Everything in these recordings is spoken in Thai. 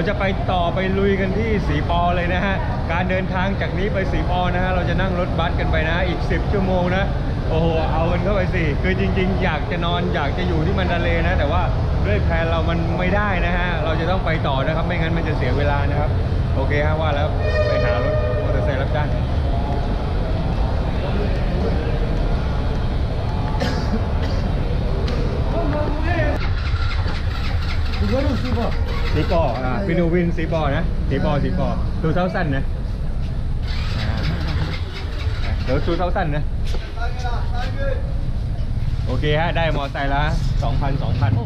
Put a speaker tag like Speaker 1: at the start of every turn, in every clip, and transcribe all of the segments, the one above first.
Speaker 1: เราจะไปต่อไปลุยกันที่สีปอเลยนะฮะ การเดินทางจากนี้ไปสีปอนะฮะ เราจะนั่งรถบัสกันไปนะ อีก 10 ชั่วโมงนะ โอ้โห เอากันเข้าไปสิ คือจริง ๆ อยากจะนอนอยากจะอยู่ที่มันดาเลนะ แต่ว่าด้วยแพลนเรามันไม่ได้นะฮะ เราจะต้องไปต่อนะครับ ไม่งั้นมันจะเสียเวลานะครับ โอเคฮะว่าแล้วไปหารถมอเตอร์ไซค์รับจ้าง
Speaker 2: Baru siapa?
Speaker 1: สีปออ่าฟินูวินสีปอนะสีปอสีปอดูเท้าสั้นนะอ่าเดี๋ยวดูเท้าสั้นนะ โอเคฮะ ได้มอไซค์ละสองพันสองพัน โอ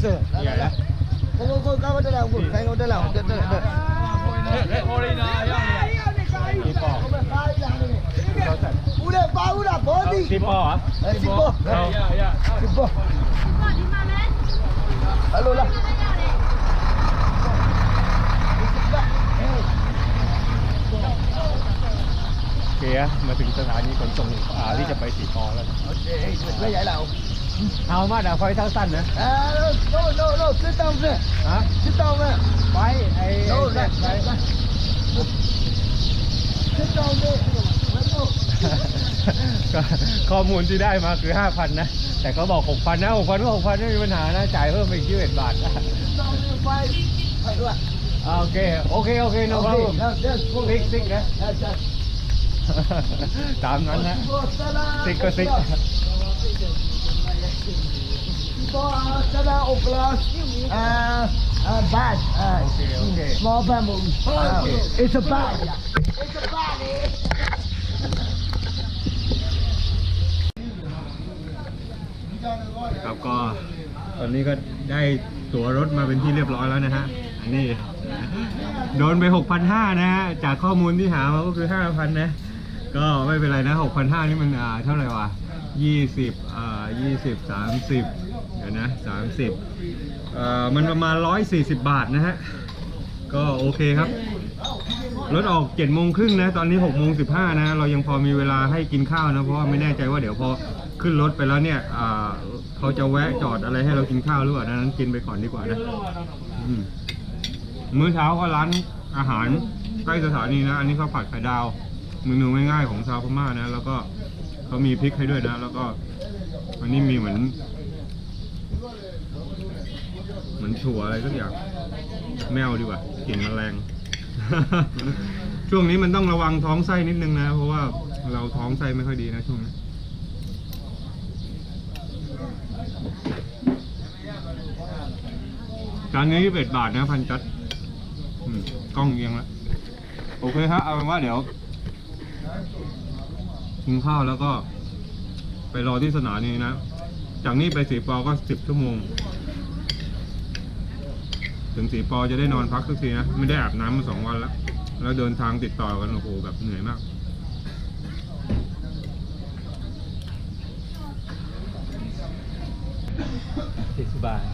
Speaker 1: sir. Iyalah.
Speaker 2: Kau kau kau ada lah, kau kau ada lah.
Speaker 3: Ada ada.
Speaker 1: Orina ya. Sipo.
Speaker 2: Udah bau dah body.
Speaker 1: Sipo ah. Sipo.
Speaker 2: Ya ya.
Speaker 3: Sipo. Sipo di
Speaker 2: mana? Halo lah.
Speaker 1: โอเคมาถึงสถานีขนส่งที่จะไปสีคอแล้ว
Speaker 2: โอ
Speaker 1: เคไม่ใหญ่เรา สั้นนะ
Speaker 2: Ah, no no no, sit down sir.
Speaker 1: ฮะ
Speaker 2: Sit down sir.
Speaker 1: ไฟไอ้
Speaker 2: No,
Speaker 1: ไอ้
Speaker 2: right,
Speaker 1: ไฟ
Speaker 2: right, right. Sit down sir. Let's go.
Speaker 1: ก็ข้อมูลที่ได้มาคือ 5,000 นะ แต่เขาบอก 6,000 นะ 6,000 ก็ 6,000 ไม่มีปัญหานะ จ่ายเพิ่มไปอีก21บาท
Speaker 2: Sit down sir, five. Ayo lah.
Speaker 1: อ่าโอเค โอเค โอเค no
Speaker 2: Okay,
Speaker 1: problem
Speaker 2: now just go.
Speaker 1: ซิกซิกนะ
Speaker 2: That's that.
Speaker 1: ตามนั้นนะ
Speaker 2: Salam.
Speaker 1: ซิกก็ซิก
Speaker 2: Salam Oklas. Uh, uh, bag. Uh,
Speaker 1: Okay, okay.
Speaker 2: Small bamboo. Uh,
Speaker 1: Okay.
Speaker 2: It's a bag. It's a bag. eh?
Speaker 1: ครับก็ตอนนี้ก็ได้ตั๋วรถมาเป็นที่เรียบร้อยแล้วนะฮะ อันนี้โดนไป 6,500 นะฮะ จากข้อมูลที่หามาก็คือ 5,000 นะ ก็ไม่เป็นไรนะ 6,500 นี่มันอ่าเท่าไหร่วะ20อ่า20 30 นะ30เอ่อมันประมาณ 140 บาทนะฮะ ก็โอเคครับ รถออกเจ็ดโมงครึ่งนะ ตอนนี้หกโมงสิบห้านะ เรายังพอมีเวลาให้กินข้าวนะ เพราะว่าไม่แน่ใจว่าเดี๋ยวพอขึ้นรถไปแล้วเนี่ยเขาจะแวะจอดอะไรให้เรากินข้าวหรือเปล่านั้นกินไปก่อนดีกว่านะมมื้อเช้าก็ร้านอาหารใกล้สถานีนะ อันนี้ข้าวผัดไข่ดาวเมนูง่ายๆของชาวพม่านะ แล้วก็เขามีพริกให้ด้วยนะ แล้วก็อันนี้มีเหมือน เหมือนถั่วอะไรสักอย่างไม่เอาดีกว่ากลิ่นแมลง ช่วงนี้มันต้องระวังท้องไส้นิดนึงนะ เพราะว่าเราท้องไส้ไม่ค่อยดีนะช่วงนี้จานนี้21บาทนะพันจัดกล้องเอียงแล้วโอเคครับเอาเป็นว่าเดี๋ยวกินข้าวแล้วก็ ไปรอที่สถามนีนะ จากนี้ไปสีปอก็สิบชั่วโมง ถึงสีปอจะได้นอนพักสักทีนะไม่ได้อาบน้ำมาสองวันแล้ว แล้วเดินทางติดต่อกันโอ้โหแบบเหนื่อยมาก
Speaker 3: สิบบาท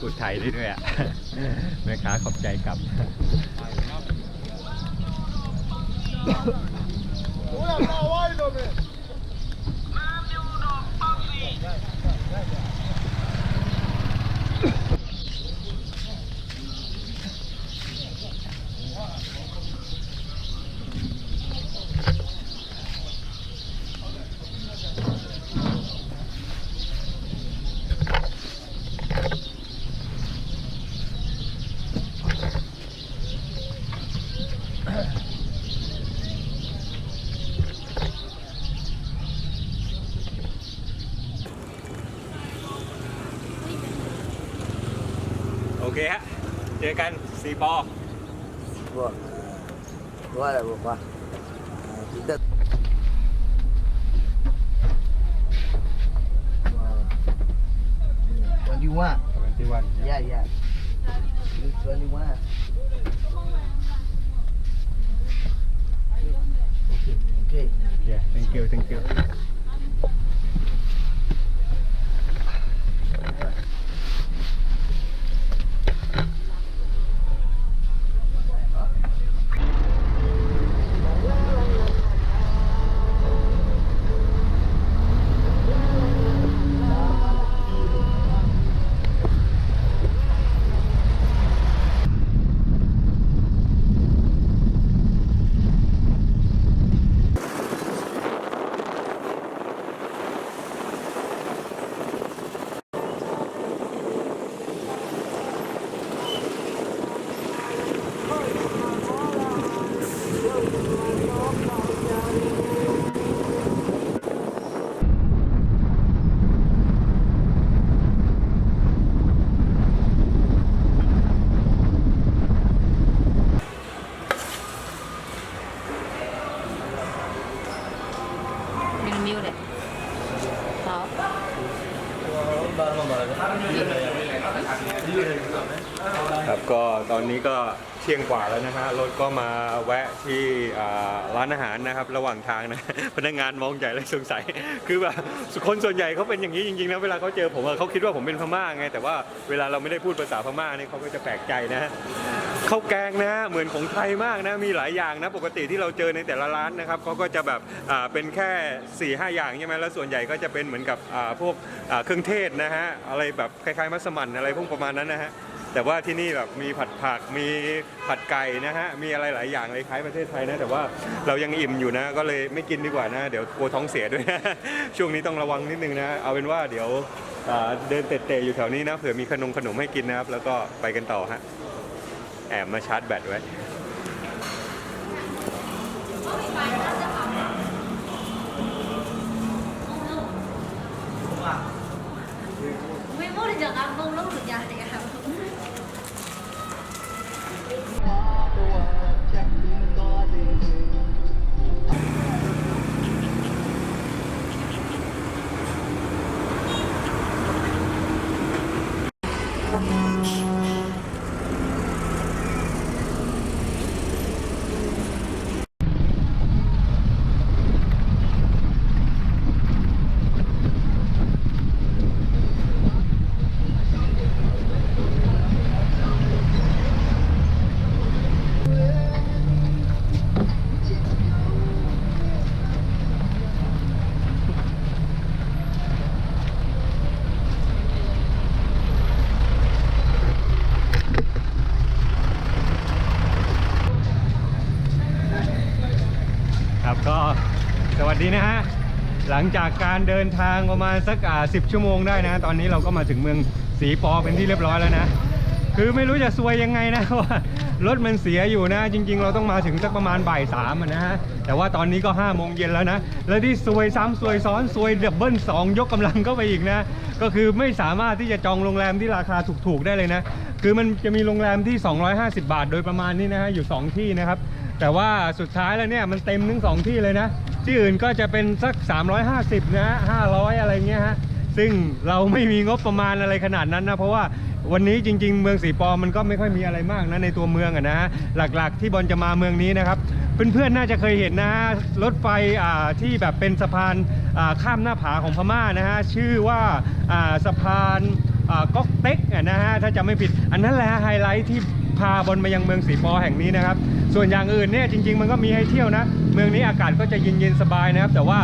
Speaker 1: พูดไทยได้ด้วยอะแม่ค้าขอบใจกลับโอเคฮะ เจอกันสีปอ
Speaker 2: Vâng. Qua là vừa qua. À, chỉ đất. Twenty one.
Speaker 1: ที่วัน
Speaker 2: Yeah, yeah. Twenty one. Okay.
Speaker 1: yeah thank you thank you
Speaker 4: มิวมิวเลยเขา
Speaker 1: ครับก็ตอนนี้ก็เที่ยงกว่าแล้วนะฮะรถก็มาแวะที่ร้านอาหารนะครับ ระหว่างทางนะพนักงานมองใหญ่เลยสงสัย คือแบบคนส่วนใหญ่เขาเป็นอย่างนี้จริงๆนะเวลาเขาเจอผมเขาคิดว่าผมเป็นพม่าไงแต่ว่าเวลาเราไม่ได้พูดภาษาพม่าเนี่ยเขาก็จะแปลกใจนะข้าวแกงนะเหมือนของไทยมากนะมีหลายอย่างนะปกติที่เราเจอในแต่ละร้านนะครับเขาก็จะแบบเป็นแค่4ี่ห้าอย่างใช่ไหมแล้วส่วนใหญ่ก็จะเป็นเหมือนกับพวกเครื่องเทศนะฮะอะไรแบบคล้ายๆมัสมั่นอะไรพวกประมาณนั้นนะฮะ แต่ว่าที่นี่แบบมีผัดผักมีผัดไก่นะฮะมีอะไรหลายอย่างเลยคล้ายประเทศไทยนะแต่ว่าเรายังอิ่มอยู่นะ ก็เลยไม่กินดีกว่านะเดี๋ยวกลัวท้องเสียด้วยนะช่วงนี้ต้องระวังนิดนึงนะเอาเป็นว่าเดี๋ยวอ่าเดินเตะๆอยู่แถวนี้นะเผื่อมีขนมขนมให้กินนะครับแล้วก็ไปกันต่อฮะแอบมาชาร์จแบตไว้
Speaker 4: ลั
Speaker 1: งจากการเดินทางประมาณสักอ่าสิชั่วโมงได้นะ ตอนนี้เราก็มาถึงเมืองสีปอเป็นที่เรียบร้อยแล้วนะ คือไม่รู้จะซวยยังไงนะว่ารถมันเสียอยู่นะ จริง ๆ เราต้องมาถึงสักประมาณบ่ายสามอะนะฮะแต่ว่าตอนนี้ก็5้าโมงเย็นแล้วนะ แล้วที่ซวยซ้ำซวยซ้อนซวยดับเบิลสองยกกำลังเข้าไปอีกนะ ก็คือไม่สามารถที่จะจองโรงแรมที่ราคาถูกๆได้เลยนะ คือมันจะมีโรงแรมที่ 250 บาท โดยประมาณนี้นะฮะอยู่ 2 ที่นะครับ แต่ว่าสุดท้ายแล้วเนี่ยมันเต็มทั้งสองที่เลยนะ ที่อื่นก็จะเป็นสัก 350 นะฮะ500 อะไรเงี้ยฮะซึ่งเราไม่มีงบประมาณอะไรขนาดนั้นนะ เพราะว่าวันนี้จริง ๆ เมืองสีปอมันก็ไม่ค่อยมีอะไรมากนะในตัวเมืองอะนะฮะหลักๆ ที่บอลจะมาเมืองนี้นะครับเพื่อนๆน่าจะเคยเห็นนะฮะรถไฟอ่าที่แบบเป็นสะพานอ่าข้ามหน้าผาของพม่านะฮะชื่อว่าอ่าสะพานอ่าก๊อกเต็กนะฮะถ้าจำไม่ผิด อันนั้นแหละไฮไลท์ที่ พาบอลมายังเมืองสีปอแห่งนี้นะครับ ส่วนอย่างอื่นเนี่ยจริง ๆ มันก็มีให้เที่ยวนะ เมืองนี้อากาศก็จะเย็นๆสบายนะครับ แต่ว่า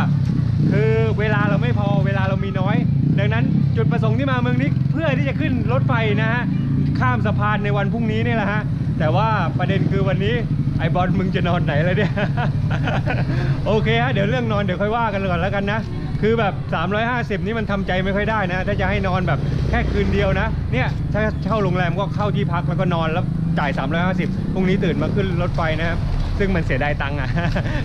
Speaker 1: คือเวลาเราไม่พอเวลาเรามีน้อย ดังนั้นจุดประสงค์ที่มาเมืองนี้เพื่อที่จะขึ้นรถไฟนะฮะข้ามสะพานในวันพรุ่งนี้นี่แหละฮะแต่ว่าประเด็นคือวันนี้ไอบอลมึงจะนอนไหนแล้วเนี่ย โอเคฮะเดี๋ยวเรื่องนอนเดี๋ยวค่อยว่ากันก่อนแล้วกันนะ คือแบบ 350 นี่มันทำใจไม่ค่อยได้นะ ถ้าจะให้นอนแบบแค่คืนเดียวนะ เนี่ยถ้าเช่าโรงแรมก็เข้าที่พักแล้วก็นอนแล้ว จ่าย 350พรุ่งนี้ตื่นมาขึ้นรถไฟนะครับ ซึ่งมันเสียดายตังค์อะ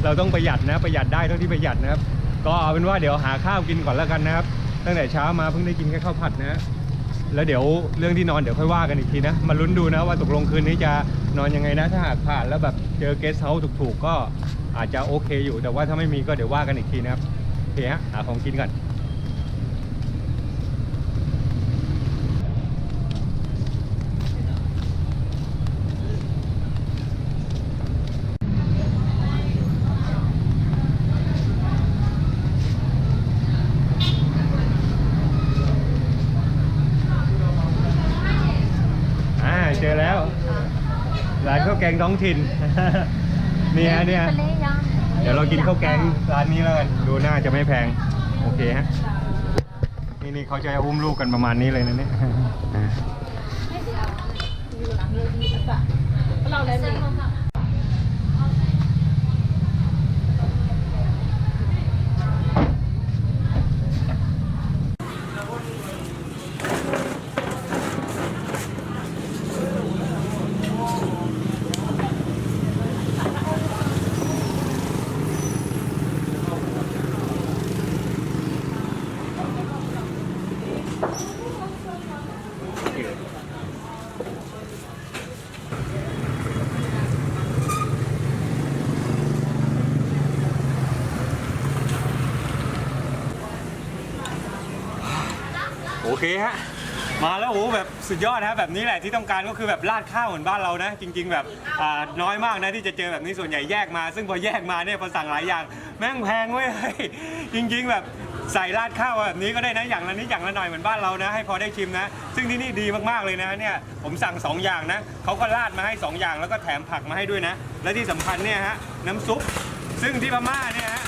Speaker 1: เราต้องประหยัดนะ ประหยัดได้เท่าที่ประหยัดนะครับ ก็เอาเป็นว่าเดี๋ยวหาข้าวกินก่อนแล้วกันนะครับ ตั้งแต่เช้ามาเพิ่งได้กินแค่ข้าวผัดนะ แล้วเดี๋ยวเรื่องที่นอนเดี๋ยวค่อยว่ากันอีกทีนะ มาลุ้นดูนะว่าตกลงคืนนี้จะนอนยังไงนะ ถ้าหากผ่านแล้วแบบเจอเกสเฮาส์ถูกๆ ก็อาจจะโอเคอยู่ แต่ว่าถ้าไม่มีก็เดี๋ยวว่ากันอีกทีนะครับโอเคฮะ หาของกินก่อน อ่า เจอแล้ว ร้านข้าวแกงท้องถิ่นเนี่ยเนี่ยเดี๋ยวเรากินข้าวแกงร้านนี้แล้วกัน ดูน่าจะไม่แพง โอเคฮะ นี่นี่เขาจะอุ้มลูกกันประมาณนี้เลยนะเนี่ยอ่าโอ เคฮะ มาแล้วโอ้โหแบบสุดยอดนะแบบนี้แหละที่ต้องการก็คือแบบราดข้าวเหมือนบ้านเรานะ จริง ๆ แบบอ่าน้อยมากนะที่จะเจอแบบนี้ส่วนใหญ่แยกมา ซึ่งพอแยกมาเนี่ยพอสั่งหลายอย่าง แม่งแพงเว้ย จริง ๆ แบบใส่ราดข้าวแบบนี้ก็ได้นะอย่างละนิดอย่างละหน่อยเหมือนบ้านเรานะ ให้พอได้ชิมนะ ซึ่งที่นี่ดีมากๆเลยนะเนี่ยผมสั่งสองอย่างนะเขาก็ราดมาให้สองอย่างแล้วก็แถมผักมาให้ด้วยนะ และที่สำคัญเนี่ยฮะน้ำซุปซึ่งที่พม่าเนี่ยฮะ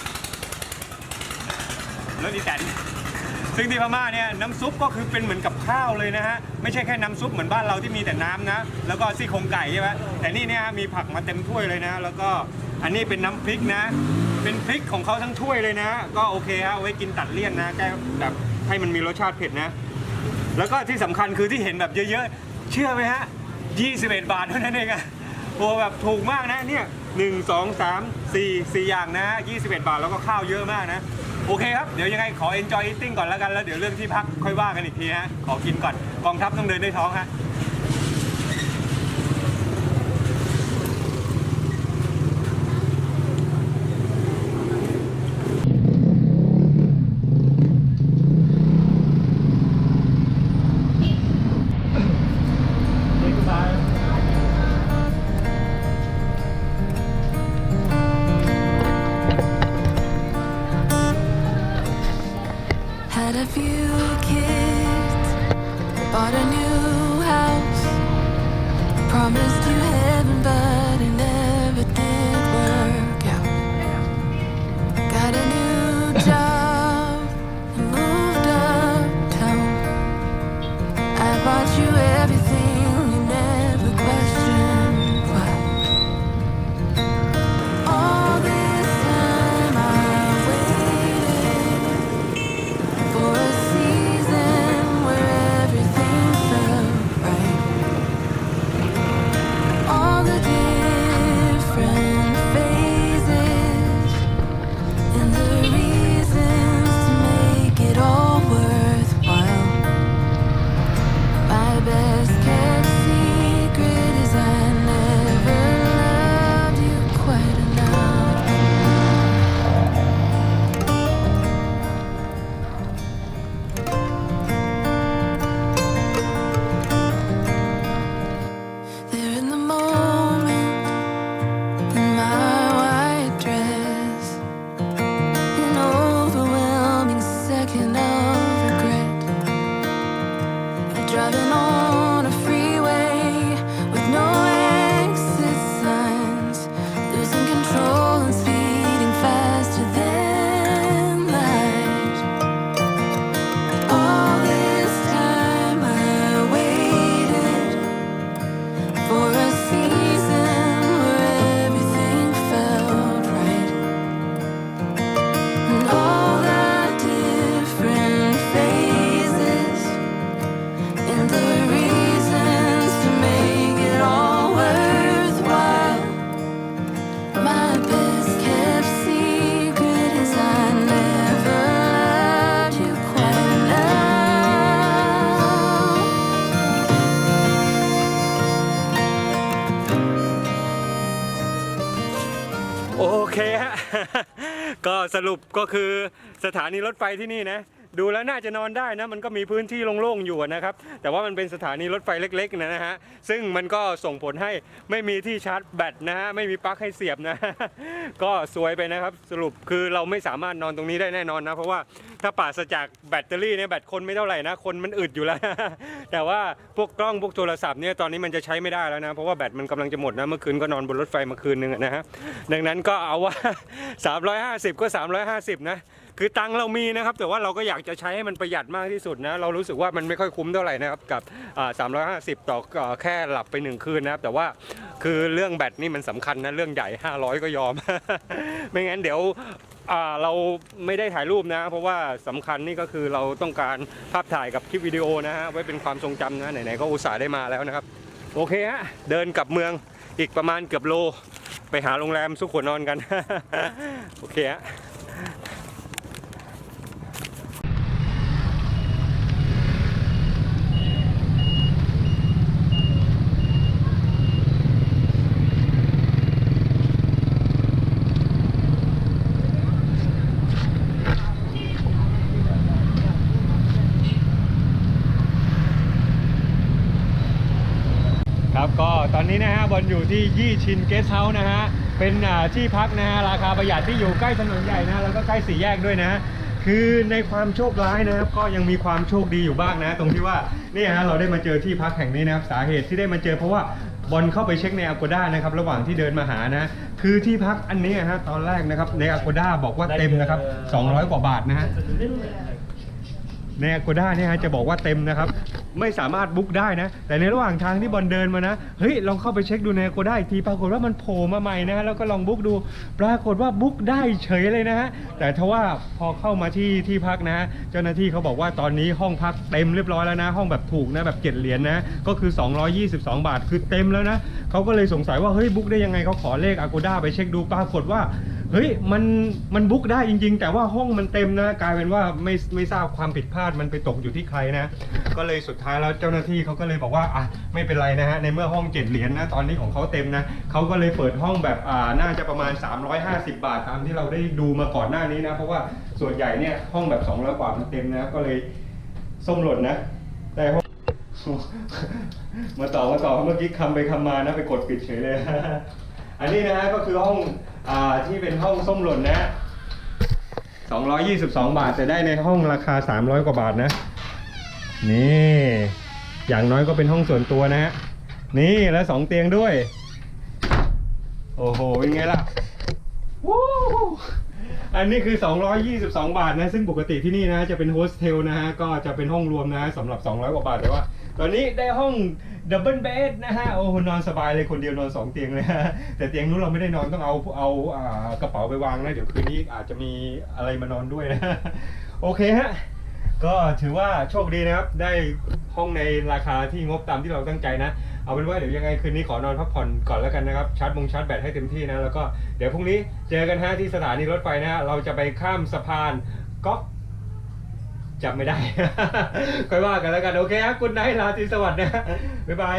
Speaker 1: รถดีแตน ซึ่งที่พม่าเนี่ยน้ำซุปก็คือเป็นเหมือนกับข้าวเลยนะฮะไม่ใช่แค่น้ำซุปเหมือนบ้านเราที่มีแต่น้ำนะ แล้วก็ซี่โครงไก่ใช่ไหมแต่นี่เนี่ยมีผักมาเต็มถ้วยเลยนะ แล้วก็อันนี้เป็นน้ำพริกนะ เป็นพริกของเขาทั้งถ้วยเลยนะ ก็โอเคฮะเอาไว้กินตัดเลี่ยนนะแก้แบบให้มันมีรสชาติเผ็ดนะ แล้วก็ที่สำคัญคือที่เห็นแบบเยอะๆ เชื่อไหมฮะ 21 บาทเท่านั้นเองอะโอ้แบบถูกมากนะเนี่ยหนึ่งสองสามสี่สี่อย่างนะ21 บาทแล้วก็ข้าวเยอะมากนะ โอเคครับ เดี๋ยวยังไงขอ enjoy eating ก่อนแล้วกัน แล้วเดี๋ยวเรื่องที่พักค่อยว่ากันอีกทีฮะ ขอกินก่อน กองทัพต้องเดินด้วยท้องฮะ ก็สรุปก็คือสถานีรถไฟที่นี่นะ ดูแล้วน่าจะนอนได้นะมันก็มีพื้นที่โล่งๆอยู่นะครับ แต่ว่ามันเป็นสถานีรถไฟเล็กๆนะฮะซึ่งมันก็ส่งผลให้ไม่มีที่ชาร์จแบตนะฮะไม่มีปลั๊กให้เสียบนะ ก็สวยไปนะครับสรุปคือเราไม่สามารถนอนตรงนี้ได้แน่นอนนะเพราะว่าถ้าปราศจากแบตเตอรี่เนี่ยแบตคนไม่เท่าไหร่นะคนมันอึดอยู่แล้ว แต่ว่าพวกกล้องพวกโทรศัพท์เนี่ยตอนนี้มันจะใช้ไม่ได้แล้วนะเพราะว่าแบตมันกำลังจะหมดนะเมื่อคืนก็นอนบนรถไฟมาคืนนึงนะฮะดังนั้นก็เอาว่า 350 ก็ 350 นะ คือตังเรามีนะครับ แต่ว่าเราก็อยากจะใช้ให้มันประหยัดมากที่สุดนะ เรารู้สึกว่ามันไม่ค่อยคุ้มเท่าไหร่นะครับ กับอ่า350ต่อแค่หลับไปหนึ่งคืนนะครับ แต่ว่าคือเรื่องแบตนี่มันสำคัญนะ เรื่องใหญ่ 500 ก็ยอม ไม่งั้นเดี๋ยวเราไม่ได้ถ่ายรูปนะ เพราะว่าสำคัญนี่ก็คือเราต้องการภาพถ่ายกับคลิปวิดีโอนะฮะไว้เป็นความทรงจำนะไหนๆก็อุตส่าห์ได้มาแล้วนะครับ โอเคฮะเดินกลับเมืองอีกประมาณเกือบโล ไปหาโรงแรมสุขหัวนอนกัน โอเคฮะ อนนี้นะฮะบอลอยู่ที่ยี่ชินเกสเฮาส์นะฮะเป็นที่พักนะฮะราคาประหยัดที่อยู่ใกล้ถนนใหญ่นะแล้วก็ใกล้สี่แยกด้วยนะ คือในความโชคร้ายนะครับก็ยังมีความโชคดีอยู่บ้างนะ ตรงที่ว่านี่ฮะเราได้มาเจอที่พักแห่งนี้นะครับสาเหตุที่ได้มาเจอเพราะว่าบอลเข้าไปเช็คใน Agoda นะครับระหว่างที่เดินมาหานะคือที่พักอันนี้ฮะตอนแรกนะครับใน Agoda บอกว่าเต็มนะครับ200 กว่าบาทนะฮะใน Agoda เนี่ยฮะจะบอกว่าเต็มนะครับ ไม่สามารถบุ๊กได้นะ แต่ในระหว่างทางที่บอลเดินมานะ เฮ้ย ลองเข้าไปเช็คดูใน Agoda อีกทีปรากฏว่ามันโผล่มาใหม่นะฮะแล้วก็ลองบุ๊กดู ปรากฏว่าบุ๊กได้เฉยเลยนะฮะ แต่ทว่าพอเข้ามาที่ที่พักนะ เจ้าหน้าที่เขาบอกว่าตอนนี้ห้องพักเต็มเรียบร้อยแล้วนะ ห้องแบบถูกนะแบบเจ็ดเหรียญนะก็คือ 222 บาทคือเต็มแล้วนะเขาก็เลยสงสัยว่าเฮ้ยบุ๊กได้ยังไงเขาขอเลข Agoda ไปเช็คดูปรากฏว่า เฮ้ยมันมันบุ๊กได้จริง ๆ แต่ว่าห้องมันเต็มนะกลายเป็นว่าไม่ไม่ทราบความผิดพลาดมันไปตกอยู่ที่ใครนะ ก็เลยสุดท้ายแล้วเจ้าหน้าที่เขาก็เลยบอกว่าอะไม่เป็นไรนะฮะในเมื่อห้องเจ็ดเหรียญนะตอนนี้ของเขาเต็มนะเขาก็เลยเปิดห้องแบบอ่าน่าจะประมาณ 350 บาทตามที่เราได้ดูมาก่อนหน้านี้นะเพราะว่าส่วนใหญ่เนี่ยห้องแบบ200กว่ามันเต็มนะก็เลยส้มหล่นนะแต่ห้องมาต่อมาต่อเมื่อกี้คำไปคำมานะไปกดปิดเฉยเลย อันนี้นะฮะก็คือห้องอที่เป็นห้องส้มหล่นนะ222 บาทแต่ได้ในห้องราคา 300 กว่าบาทนะ นี่อย่างน้อยก็เป็นห้องส่วนตัวนะฮะนี่แล้วสองเตียงด้วย โอ้โหเป็นไงล่ะวู้อันนี้คือ 222 บาทนะ ซึ่งปกติที่นี่นะจะเป็นโฮสเทลนะฮะก็จะเป็นห้องรวมนะฮะสำหรับ 200 กว่าบาทแต่ว่า ตอนนี้ได้ห้อง ดับเบิลเบดนะฮะโอ้โหนอนสบายเลยคนเดียวนอน2เตียงเลยฮะแต่เตียงนู้นเราไม่ได้นอนต้องเอาเอาอ่ากระเป๋าไปวางนะเดี๋ยวคืนนี้อาจจะมีอะไรมานอนด้วยนะโอเคฮะก็ถือว่าโชคดีนะครับ ได้ห้องในราคาที่งบตามที่เราตั้งใจนะ เอาเป็นว่าเดี๋ยวยังไงคืนนี้ขอนอนพักผ่อนก่อนแล้วกันนะครับชาร์จมงชาร์จแบตให้เต็มที่นะแล้วก็เดี๋ยวพรุ่งนี้เจอกันฮะที่สถานีรถไฟนะฮะเราจะไปข้ามสะพานก๊อก จำไม่ได้ ค่อยว่ากันแล้วกัน โอเคครับคุณไนท์ลาตรีสวัสดิ์นะบ๊ายบาย